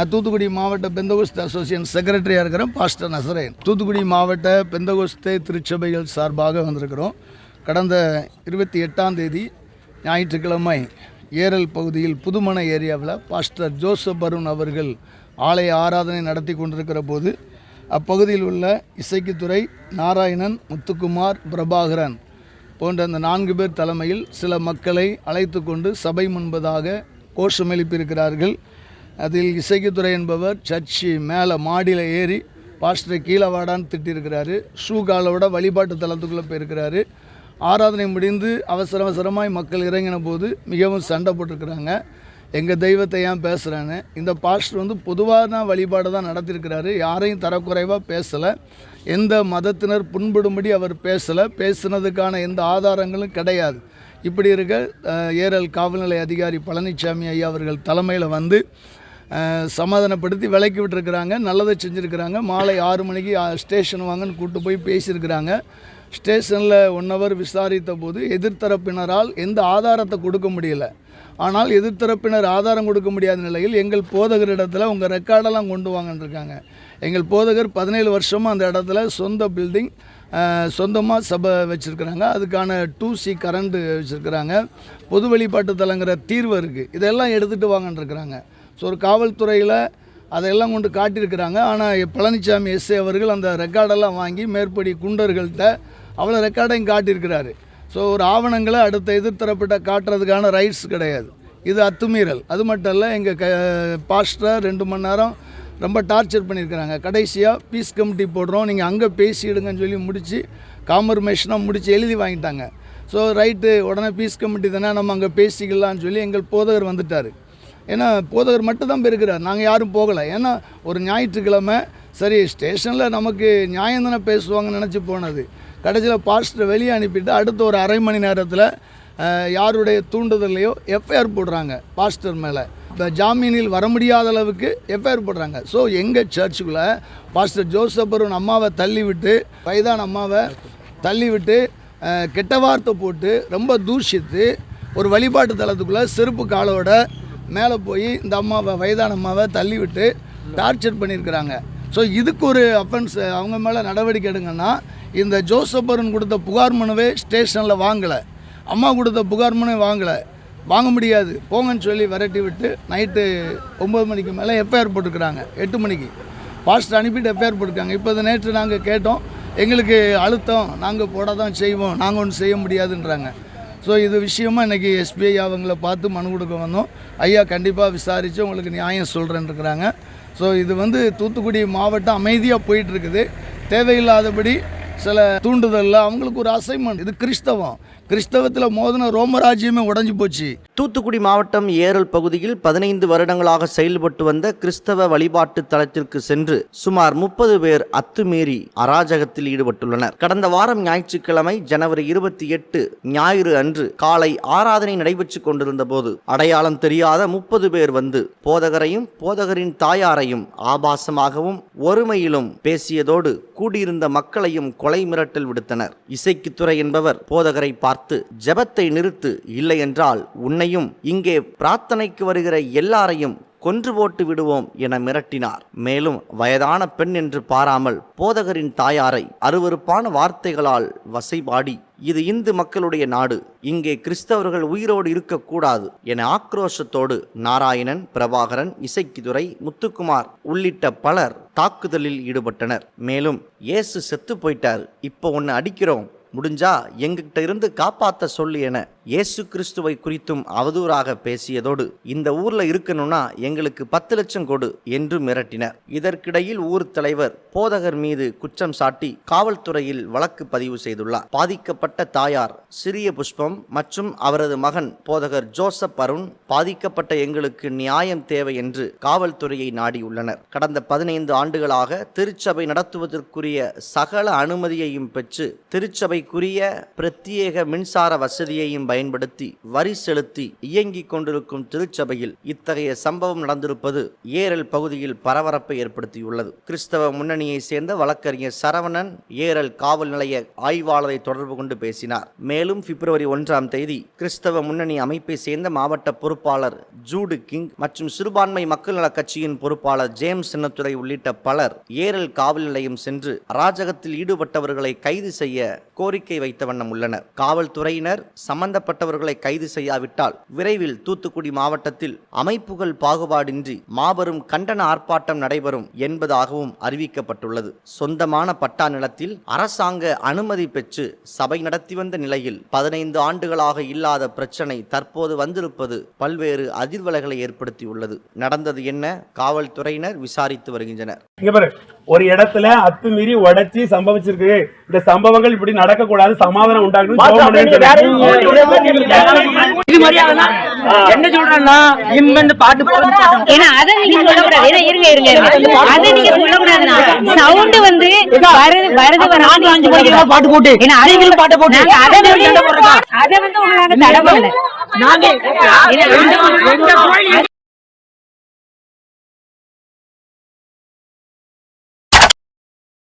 தூத்துக்குடி மாவட்ட பெந்தகோஸ்த் அசோசியேஷன் செக்ரட்டரியாக இருக்கிறேன் பாஸ்டர் நசரேன். தூத்துக்குடி மாவட்ட பெந்தகோஸ்தே திருச்சபைகள் சார்பாக வந்திருக்கிறோம். கடந்த இருபத்தி எட்டாம் தேதி ஞாயிற்றுக்கிழமை ஏரல் பகுதியில் புதுமனை ஏரியாவில் பாஸ்டர் ஜோசப் அருண் அவர்கள் ஆலய ஆராதனை நடத்தி கொண்டிருக்கிற போது அப்பகுதியில் உள்ள இசைக்குத்துறை நாராயணன் முத்துக்குமார் பிரபாகரன் போன்ற அந்த நான்கு பேர் தலைமையில் சில மக்களை அழைத்து கொண்டு சபை முன்பதாக கோஷம் எழுப்பியிருக்கிறார்கள். அதில் இசைக்குத்துறை என்பவர் சர்ச்சு மேலே மாடியில் ஏறி பாஸ்டரை கீழே வாடான்னு திட்டிருக்கிறாரு. ஷூ காலோட வழிபாட்டு தலத்துக்குள்ளே போயிருக்கிறாரு. ஆராதனை முடிந்து அவசர அவசரமாய் மக்கள் இறங்கின போது மிகவும் சண்டை போட்டிருக்கிறாங்க. எங்கள் தெய்வத்தை ஏன் பேசுகிறேன்னு இந்த பாஸ்டர் வந்து பொதுவான வழிபாடு தான் நடத்தியிருக்கிறாரு. யாரையும் தரக்குறைவாக பேசலை. எந்த மதத்தினர் புண்படும்படி அவர் பேசலை. பேசுனதுக்கான எந்த ஆதாரங்களும் கிடையாது. இப்படி இருக்க ஏரல் காவல்நிலை அதிகாரி பழனிசாமி ஐயா அவர்கள் தலைமையில் வந்து சமாதானப்படுத்தி விலக்கி விட்டுருக்குறாங்க. நல்லதை செஞ்சுருக்குறாங்க. மாலை ஆறு மணிக்கு ஸ்டேஷன் வாங்கன்னு கூட்டு போய் பேசியிருக்கிறாங்க. ஸ்டேஷனில் ஒன் ஹவர் விசாரித்த போது எதிர்த்தரப்பினரால் எந்த ஆதாரத்தை கொடுக்க முடியல. ஆனால் எதிர்த்தரப்பினர் ஆதாரம் கொடுக்க முடியாத நிலையில் எங்கள் போதகரிடத்தில் உங்கள் ரெக்கார்டெல்லாம் கொண்டு வாங்கன்ட்ருக்காங்க எங்கள் போதகர் பதினேழு வருஷமாக அந்த இடத்துல சொந்த பில்டிங் சொந்தமாக சபை வச்சுருக்குறாங்க. அதுக்கான டூ சி கரண்ட்டு வச்சுருக்குறாங்க. பொது வழிபாட்டு தலங்கிற தீர்வு இருக்குது இதெல்லாம் எடுத்துகிட்டு வாங்கன்ட்ருக்கிறாங்க ஸோ ஒரு காவல்துறையில் அதையெல்லாம் கொண்டு காட்டியிருக்கிறாங்க. ஆனால் பழனிசாமி எஸ்ஏ அவர்கள் அந்த ரெக்கார்டெல்லாம் வாங்கி மேற்படி குண்டர்கள்ட்ட அவ்வளோ ரெக்கார்டையும் காட்டியிருக்கிறாரு. ஸோ ஒரு ஆவணங்களை அடுத்த எதிர்த்தரப்பட்ட காட்டுறதுக்கான ரைட்ஸ் கிடையாது. இது அத்துமீறல். அது மட்டும் இல்லை எங்கள் க பாஸ்டரை ரெண்டு மணி நேரம் ரொம்ப டார்ச்சர் பண்ணியிருக்கிறாங்க. கடைசியாக பீஸ் கமிட்டி போடுறோம் நீங்கள் அங்கே பேசிடுங்கன்னு சொல்லி முடித்து காம்பர்மேஷனாக முடித்து எழுதி வாங்கிட்டாங்க. ஸோ ரைட்டு உடனே பீஸ் கமிட்டி தானே நம்ம அங்கே பேசிக்கலாம்னு சொல்லி எங்கள் போதகர் வந்துட்டார். ஏன்னா போதகர் மட்டும் தான் இருக்கிறார் நாங்கள் யாரும் போகலை. ஏன்னா ஒரு ஞாயிற்றுக்கிழமை சரி ஸ்டேஷனில் நமக்கு நியாயம் தானே பேசுவாங்கன்னு நினச்சி போனது. கடைசியில் பாஸ்டரை வெளியே அனுப்பிட்டு அடுத்த ஒரு அரை மணி நேரத்தில் யாருடைய தூண்டுதலையோ எஃப்ஐஆர் போடுறாங்க பாஸ்டர் மேலே. இப்போ ஜாமீனில் வர முடியாத அளவுக்கு எஃப்ஐஆர் போடுறாங்க. ஸோ எங்கள் சர்ச்சுக்குள்ளே பாஸ்டர் ஜோசப் அம்மாவை தள்ளி விட்டு வயதான அம்மாவை தள்ளி விட்டு கெட்ட வார்த்தை போட்டு ரொம்ப தூஷித்து ஒரு வழிபாட்டு தலத்துக்குள்ளே செருப்பு காலோட மேலே போய் இந்த அம்மாவை வயதான அம்மாவை தள்ளி விட்டு டார்ச்சர் பண்ணியிருக்கிறாங்க. ஸோ இதுக்கு ஒரு அஃபென்ஸ் அவங்க மேலே நடவடிக்கை எடுங்கன்னா இந்த ஜோசப்பரன் கொடுத்த புகார் மனுவே ஸ்டேஷனில் வாங்கலை. அம்மா கொடுத்த புகார் மனு வாங்கலை. வாங்க முடியாது. போங்கன்னு சொல்லி விரட்டி விட்டு நைட்டு ஒம்பது மணிக்கு மேலே எஃப்ஐஆர் போட்டுருக்குறாங்க. எட்டு மணிக்கு. பாஸ்டர் அனுப்பிட்டு எஃப்ஐஆர் போட்டிருக்காங்க. இப்போ இதை நேற்று நாங்கள் கேட்டோம். எங்களுக்கு அழுத்தம். நாங்கள் போட தான் செய்வோம். நாங்கள் ஒன்றும் செய்ய முடியாதுன்றாங்க. ஸோ இது விஷயமா இன்றைக்கி எஸ்பிஐ அவங்கள பார்த்து மனு கொடுக்க வந்தோம். ஐயா கண்டிப்பாக விசாரித்து உங்களுக்கு நியாயம் சொல்கிறேன்னு இருக்கிறாங்க ஸோ இது வந்து தூத்துக்குடி மாவட்டம் அமைதியாக போயிட்டுருக்குது. தேவையில்லாதபடி சில தூண்டுதலில் அவங்களுக்கு ஒரு அசைன்மெண்ட் இது கிறிஸ்தவம். கிறிஸ்தவத்தில் மோதின ரோமராஜ்யமே உடஞ்சி போச்சு. தூத்துக்குடி மாவட்டம் ஏரல் பகுதியில் பதினைந்து வருடங்களாக செயல்பட்டு வந்த கிறிஸ்தவ வழிபாட்டு தலத்திற்கு சென்று சுமார் முப்பது பேர் அத்துமீறி அராஜகத்தில் ஈடுபட்டுள்ளனர். கடந்த வாரம் ஞாயிற்றுக்கிழமை ஜனவரி இருபத்தி எட்டு ஞாயிறு அன்று காலை ஆராதனை நடைபெற்றுக் கொண்டிருந்த போது அடையாளம் தெரியாத முப்பது பேர் வந்து போதகரையும் போதகரின் தாயாரையும் ஆபாசமாகவும் ஒருமையிலும் பேசியதோடு கூடியிருந்த மக்களையும் கொலை மிரட்டல் விடுத்தனர். இசைக்குத்துறை என்பவர் போதகரை பார்த்து ஜெபத்தை நிறுத்து இல்லை என்றால் உன்னையும் இங்கே பிரார்த்தனைக்கு வருகிற எல்லாரையும் கொன்று போட்டு விடுவோம் என மிரட்டினார். மேலும் வயதான பெண் என்று பாராமல் போதகரின் தாயாரை அருவருப்பான வார்த்தைகளால் வசைபாடி இது இந்து மக்களுடைய நாடு இங்கே கிறிஸ்தவர்கள் உயிரோடு இருக்கக்கூடாது என ஆக்ரோஷத்தோடு நாராயணன் பிரபாகரன் இசைக்குதுரை முத்துக்குமார் உள்ளிட்ட பலர் தாக்குதலில் ஈடுபட்டனர். மேலும் இயேசு செத்து போயிட்டார். இப்போ ஒன்று அடிக்கிறோம். முடிஞ்சா எங்ககிட்ட இருந்து காப்பாற்ற சொல்லு என இயேசு கிறிஸ்துவை குறித்தும் அவதூறாக பேசியதோடு இந்த ஊர்ல இருக்கணும்னா எங்களுக்கு பத்து லட்சம் கொடு என்று மிரட்டினர். இதற்கிடையில் ஊர் தலைவர் போதகர் மீது குற்றம் சாட்டி காவல்துறையில் வழக்கு பதிவு செய்துள்ளார். பாதிக்கப்பட்ட தாயார் சிறிய புஷ்பம் மற்றும் அவரது மகன் போதகர் ஜோசப் அருண் பாதிக்கப்பட்ட எங்களுக்கு நியாயம் தேவை என்று காவல்துறையை நாடியுள்ளனர். கடந்த பதினைந்து ஆண்டுகளாக திருச்சபை நடத்துவதற்குரிய சகல அனுமதியையும் பெற்று திருச்சபை சபைக்குரிய பிரத்யேக மின்சார வசதியையும் பயன்படுத்தி வரி செலுத்தி இயங்கிக் கொண்டிருக்கும் திருச்சபையில் இத்தகைய சம்பவம் நடந்திருப்பது ஏரல் பகுதியில் பரபரப்பை ஏற்படுத்தியுள்ளது. கிறிஸ்தவ முன்னணியை சேர்ந்த வழக்கறிஞர் சரவணன் ஏரல் காவல் நிலைய ஆய்வாளரை தொடர்பு கொண்டு பேசினார். மேலும் பிப்ரவரி ஒன்றாம் தேதி கிறிஸ்தவ முன்னணி அமைப்பை சேர்ந்த மாவட்ட பொறுப்பாளர் ஜூடு கிங் மற்றும் சிறுபான்மை மக்கள் நலக் கட்சியின் பொறுப்பாளர் ஜேம்ஸ் சின்னத்துறை உள்ளிட்ட பலர் ஏரல் காவல் நிலையம் சென்று அராஜகத்தில் ஈடுபட்டவர்களை கைது செய்ய கோரி கோரிக்கை வைத்த வண்ணம் உள்ளனர். காவல்துறையினர் சம்பந்தப்பட்டவர்களை கைது செய்யாவிட்டால் விரைவில் தூத்துக்குடி மாவட்டத்தில் அமைப்புகள் பாகுபாடின்றி மாபெரும் கண்டன ஆர்ப்பாட்டம் நடைபெறும் என்பதாகவும் அறிவிக்கப்பட்டுள்ளது. சொந்தமான பட்டா நிலத்தில் அரசாங்க அனுமதி பெற்று சபை நடத்தி வந்த நிலையில் பதினைந்து ஆண்டுகளாக இல்லாத பிரச்சனை தற்போது வந்திருப்பது பல்வேறு அதிர்வலைகளை ஏற்படுத்தியுள்ளது. நடந்தது என்ன? காவல்துறையினர் விசாரித்து வருகின்றனர். ஒரு இடத்துல அத்துமீறி உடைச்சி சம்பவிச்சிருக்கு. இந்த சம்பவங்கள் இப்படி நடக்க கூடாது சமாதானம் உண்டாகணும். இது என்ன சொல்றேன்னா இம்மன்னு பாட்டு ஏன்னா அதை நீங்க சொல்லக்கூடாது. ஏன்னா இருங்க இருங்க இருங்க அதை நீங்க சொல்லக்கூடாதுன்னா சவுண்ட் வந்து வருது வருது வராது நாங்க அஞ்சு மணிக்கு எல்லாம் பாட்டு போட்டு ஏன்னா பாட்டை போட்டு. அதை வந்து? அதை நாங்க